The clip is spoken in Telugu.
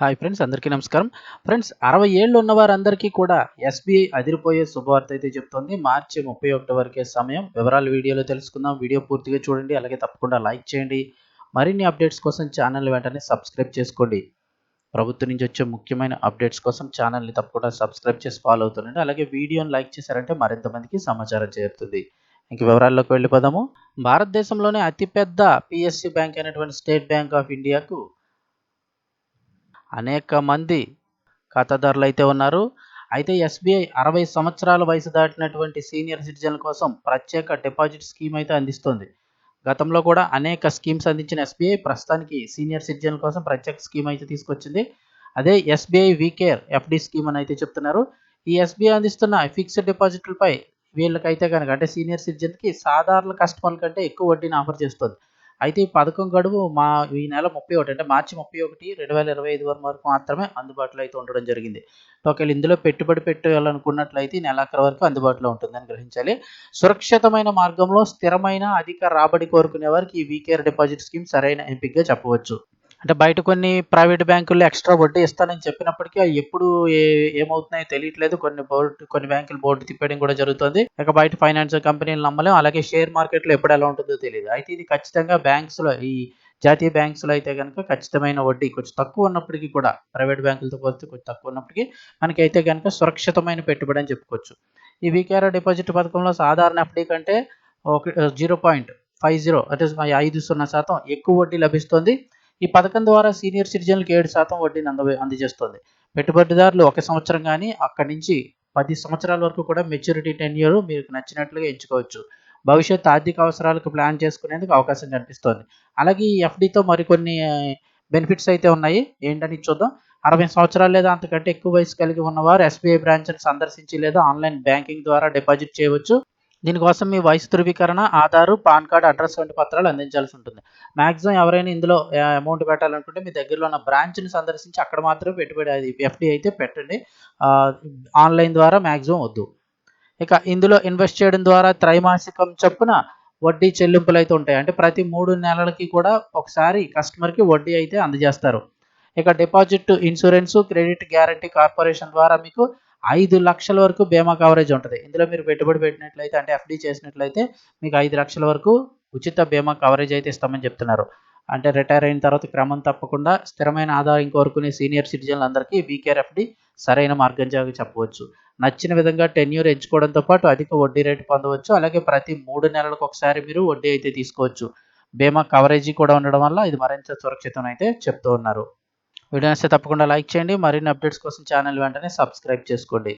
హాయ్ ఫ్రెండ్స్ అందరికీ నమస్కారం. ఫ్రెండ్స్ అరవై ఏళ్ళు ఉన్న వారందరికీ కూడా ఎస్బీఐ అదిరిపోయే శుభవార్త అయితే చెప్తోంది. మార్చి ముప్పై ఒకటి వరకే సమయం. వివరాలు వీడియోలో తెలుసుకుందాం. వీడియో పూర్తిగా చూడండి. అలాగే తప్పకుండా లైక్ చేయండి. మరిన్ని అప్డేట్స్ కోసం ఛానల్ వెంటనే సబ్స్క్రైబ్ చేసుకోండి. ప్రభుత్వం నుంచి వచ్చే ముఖ్యమైన అప్డేట్స్ కోసం ఛానల్ని తప్పకుండా సబ్స్క్రైబ్ చేసి ఫాలో అవుతుండండి. అలాగే వీడియోని లైక్ చేశారంటే మరింత మందికి సమాచారం చేరుతుంది. ఇంక వివరాల్లోకి వెళ్ళిపోదాము. భారతదేశంలోనే అతిపెద్ద పిఎస్సి బ్యాంక్ అయినటువంటి స్టేట్ బ్యాంక్ ఆఫ్ ఇండియాకు అనేక మంది ఖాతాదారులు అయితే ఉన్నారు. అయితే ఎస్బీఐ అరవై సంవత్సరాల వయసు దాటినటువంటి సీనియర్ సిటిజన్ల కోసం ప్రత్యేక డిపాజిట్ స్కీమ్ అయితే అందిస్తుంది. గతంలో కూడా అనేక స్కీమ్స్ అందించిన ఎస్బీఐ ప్రస్తుతానికి సీనియర్ సిటిజన్ల కోసం ప్రత్యేక స్కీమ్ అయితే తీసుకొచ్చింది. అదే ఎస్బీఐ వీకేర్ ఎఫ్డి స్కీమ్ అని అయితే చెప్తున్నారు. ఈ ఎస్బీఐ అందిస్తున్న ఫిక్స్డ్ డిపాజిట్లపై వీళ్ళకైతే కనుక అంటే సీనియర్ సిటిజన్కి సాధారణ కస్టమర్ల కంటే ఎక్కువ వడ్డీని ఆఫర్ చేస్తుంది. అయితే ఈ పథకం గడువు మా ఈ నెల ముప్పై ఒకటి అంటే మార్చి ముప్పై ఒకటి రెండు వేల ఇరవై ఐదు వరకు వరకు మాత్రమే అందుబాటులో అయితే ఉండడం జరిగింది. ఒకవేళ ఇందులో పెట్టుబడి పెట్టాలనుకున్నట్లయితే ఈ నెలాఖరు వరకు అందుబాటులో ఉంటుందని గ్రహించాలి. సురక్షితమైన మార్గంలో స్థిరమైన అధిక రాబడి కోరుకునే వారికి ఈ వీకేర్ డిపాజిట్ స్కీమ్ సరైన ఎంపికగా చెప్పవచ్చు. అంటే బయట కొన్ని ప్రైవేట్ బ్యాంకుల్లో ఎక్స్ట్రా వడ్డీ ఇస్తానని చెప్పినప్పటికీ అవి ఎప్పుడు ఏ ఏమవుతున్నాయో తెలియట్లేదు. కొన్ని బోర్డు కొన్ని బ్యాంకులు బోర్డు తిప్పేయడం కూడా జరుగుతుంది. ఇక బయట ఫైనాన్షియల్ కంపెనీలు నమ్మలేం. అలాగే షేర్ మార్కెట్లో ఎప్పుడు ఎలా ఉంటుందో తెలియదు. అయితే ఇది ఖచ్చితంగా బ్యాంక్స్లో ఈ జాతీయ బ్యాంక్స్లో అయితే కనుక ఖచ్చితమైన వడ్డీ కొంచెం తక్కువ ఉన్నప్పటికీ కూడా ప్రైవేట్ బ్యాంకులతో పోలిస్తే కొంచెం తక్కువ ఉన్నప్పటికీ మనకైతే కనుక సురక్షితమైన పెట్టుబడి అని చెప్పుకోవచ్చు. ఈ వీకేఆర్ డిపాజిట్ పథకంలో సాధారణ ఎఫ్డీ కంటే ఒక జీరో పాయింట్ ఫైవ్ జీరో అంటే ఐదు సున్నా శాతం ఎక్కువ వడ్డీ లభిస్తుంది. ఈ పథకం ద్వారా సీనియర్ సిటిజన్లకు ఏడు శాతం వడ్డీని అంద అందజేస్తుంది. పెట్టుబడిదారులు ఒక సంవత్సరం కానీ అక్కడి నుంచి పది సంవత్సరాల వరకు కూడా మెచ్యూరిటీ టెన్యూర్ మీకు నచ్చినట్లుగా ఎంచుకోవచ్చు. భవిష్యత్ ఆర్థిక అవసరాలకు ప్లాన్ చేసుకునేందుకు అవకాశం కనిపిస్తుంది. అలాగే ఈ ఎఫ్డితో మరికొన్ని బెనిఫిట్స్ అయితే ఉన్నాయి. ఏంటని చూద్దాం. అరవై సంవత్సరాలు లేదా అంతకంటే ఎక్కువ వయసు కలిగి ఉన్నవారు ఎస్బీఐ బ్రాంచ్ని సందర్శించి లేదా ఆన్లైన్ బ్యాంకింగ్ ద్వారా డిపాజిట్ చేయవచ్చు. దీనికోసం మీ వయసు ధృవీకరణ ఆధారు పాన్ కార్డ్ అడ్రస్ వంటి పత్రాలు అందించాల్సి ఉంటుంది. మ్యాక్సిమం ఎవరైనా ఇందులో అమౌంట్ పెట్టాలనుకుంటే మీ దగ్గరలో ఉన్న బ్రాంచ్ని సందర్శించి అక్కడ మాత్రమే పెట్టుబడి అది ఎఫ్డి అయితే పెట్టండి. ఆన్లైన్ ద్వారా మ్యాక్సిమం వద్దు. ఇక ఇందులో ఇన్వెస్ట్ చేయడం ద్వారా త్రైమాసికం చొప్పున వడ్డీ చెల్లింపులు అయితే ఉంటాయి. అంటే ప్రతి మూడు నెలలకి కూడా ఒకసారి కస్టమర్కి వడ్డీ అయితే అందజేస్తారు. ఇక Deposit Insurance Credit Guarantee Corporation ద్వారా మీకు ఐదు లక్షల వరకు బీమా కవరేజ్ ఉంటుంది. ఇందులో మీరు పెట్టుబడి పెట్టినట్లయితే అంటే ఎఫ్డి చేసినట్లయితే మీకు ఐదు లక్షల వరకు ఉచిత బీమా కవరేజ్ అయితే ఇస్తామని చెప్తున్నారు. అంటే రిటైర్ అయిన తర్వాత క్రమం తప్పకుండా స్థిరమైన ఆదాయం కోరుకునే సీనియర్ సిటిజన్లందరికీ వీకేఆర్ ఎఫ్డి సరైన మార్గంగా చెప్పవచ్చు. నచ్చిన విధంగా టెన్యూర్ ఎంచుకోవడంతో పాటు అధిక వడ్డీ రేటు పొందవచ్చు. అలాగే ప్రతి మూడు నెలలకు ఒకసారి మీరు వడ్డీ అయితే తీసుకోవచ్చు. బీమా కవరేజీ కూడా ఉండడం వల్ల ఇది మరింత సురక్షితం అయితే చెప్తూ ఉన్నారు. వీడియో నచ్చితే తప్పకుండా లైక్ చేయండి. మరిన్ని అప్డేట్స్ కోసం ఛానల్ వెంటనే సబ్స్క్రైబ్ చేసుకోండి.